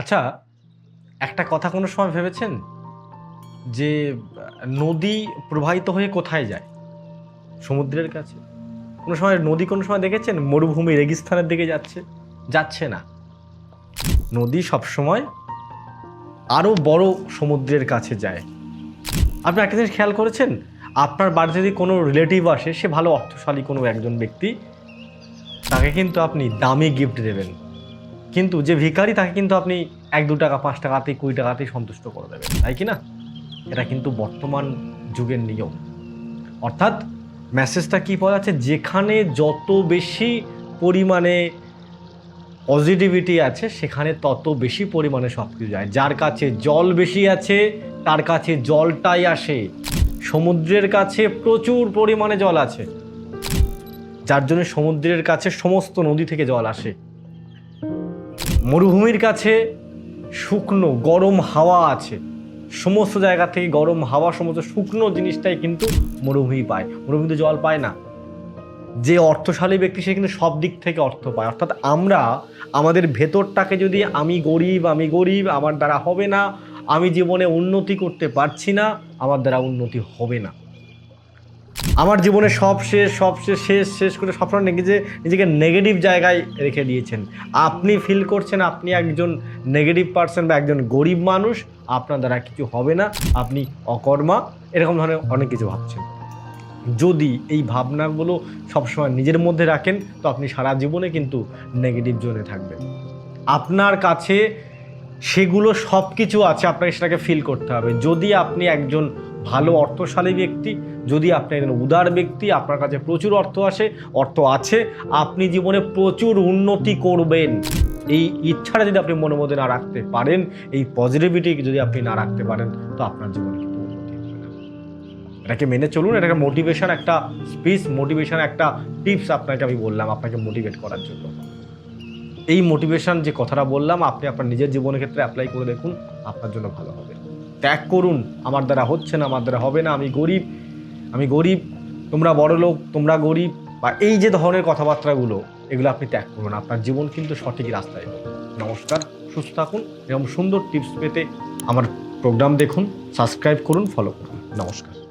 আচ্ছা একটা কথা কোনো সময় ভেবেছেন? যে, নদী প্রবাহিত হয়ে কোথায় যায়? সমুদ্রের কাছে? কোনো সময় নদী কোনো সময় দেখেছেন? মরুভূমি রেগিস্তানের দিকে যাচ্ছে? যাচ্ছে না। নদী সবসময় আরও বড় সমুদ্রের কাছে যায়। আপনি একটা জিনিস খেয়াল করেছেন? আপনার বাড়িতে যদি কোনো রিলেটিভ আসে, সে ভালো অর্থশালী কোনো একজন ব্যক্তি, তাকে কিন্তু আপনি দামি গিফট দেবেন। কিন্তু যে ভিখারি, তাকে কিন্তু আপনি এক, দু টাকা, পাঁচ টাকাতেই, কুড়ি টাকাতেই সন্তুষ্ট করে দেবেন, তাই কি না? এটা কিন্তু বর্তমান যুগের নিয়ম। অর্থাৎ মেসেজটা কি পাওয়া যাচ্ছে? যেখানে যত বেশি পরিমাণে পজিটিভিটি আছে, সেখানে তত বেশি পরিমাণে সব কিছু যায়। যার কাছে জল বেশি আছে, তার কাছে জলটাই আসে। সমুদ্রের কাছে প্রচুর পরিমাণে জল আছে। যার জন্য সমুদ্রের কাছে সমস্ত নদী থেকে জল আসে। মরুভূমির কাছে শুকনো গরম হাওয়া আছে। সমস্ত জায়গা থেকে গরম হাওয়া, সমস্ত শুকনো জিনিসটাই কিন্তু মরুভূমি পায়। মরুভূমিতে জল পায় না। যে অর্থশালী ব্যক্তি, সে কিন্তু সব দিক থেকে অর্থ পায়। অর্থাৎ আমরা আমাদের ভেতরটাকে যদি আমি গরিব আমি গরিব, আমার দ্বারা হবে না, আমি জীবনে উন্নতি করতে পারছি না, আমার দ্বারা উন্নতি হবে না। আমার জীবনে সব শেষ সব শেষ শেষ শেষ করে সবসময় নিজে নিজেকে নেগেটিভ জায়গায় রেখে দিয়েছেন। আপনি ফিল করছেন আপনি একজন নেগেটিভ পার্সন বা একজন গরিব মানুষ, আপনার দ্বারা কিছু হবে না, আপনি অকর্মা, এরকম ধরনের অনেক কিছু ভাবছেন। যদি এই ভাবনাগুলো সবসময় নিজের মধ্যে রাখেন, তো আপনি সারা জীবনে কিন্তু নেগেটিভ জোনে থাকবেন। আপনার কাছে সেগুলো সব কিছু আছে, আপনাকে সেটাকে ফিল করতে হবে। যদি আপনি একজন ভালো অর্থশালী ব্যক্তি, যদি আপনি একজন উদার ব্যক্তি, আপনার কাছে প্রচুর অর্থ আসে, অর্থ আছে, আপনি জীবনে প্রচুর উন্নতি করবেন। এই ইচ্ছাটা যদি আপনি মনের মধ্যে না রাখতে পারেন, এই পজিটিভিটি যদি আপনি না রাখতে পারেন, তো আপনার জীবনে এটাকে মেনে চলুন, এটাকে মোটিভেশন একটা স্পিচ মোটিভেশন একটা টিপস আপনাকে আমি বললাম, আপনাকে মোটিভেট করার জন্য। এই মোটিভেশন যে কথাটা বললাম, আপনি আপনার নিজের জীবনের ক্ষেত্রে অ্যাপ্লাই করে দেখুন, আপনার জন্য ভালো হবে। ত্যাগ করুন। আমার দ্বারা হচ্ছে না, আমার দ্বারা হবে না। আমি গরিব আমি গরিব, তোমরা বড় লোক, তোমরা গরিব। বা এই যে ধরনের কথাবার্তাগুলো, এগুলো আপনি ত্যাগ করুন। আপনার জীবন কিন্তু সঠিক রাস্তায় নমস্কার, সুস্থ থাকুন। এরকম সুন্দর টিপস পেতে আমার প্রোগ্রাম দেখুন সাবস্ক্রাইব করুন ফলো করুন। নমস্কার।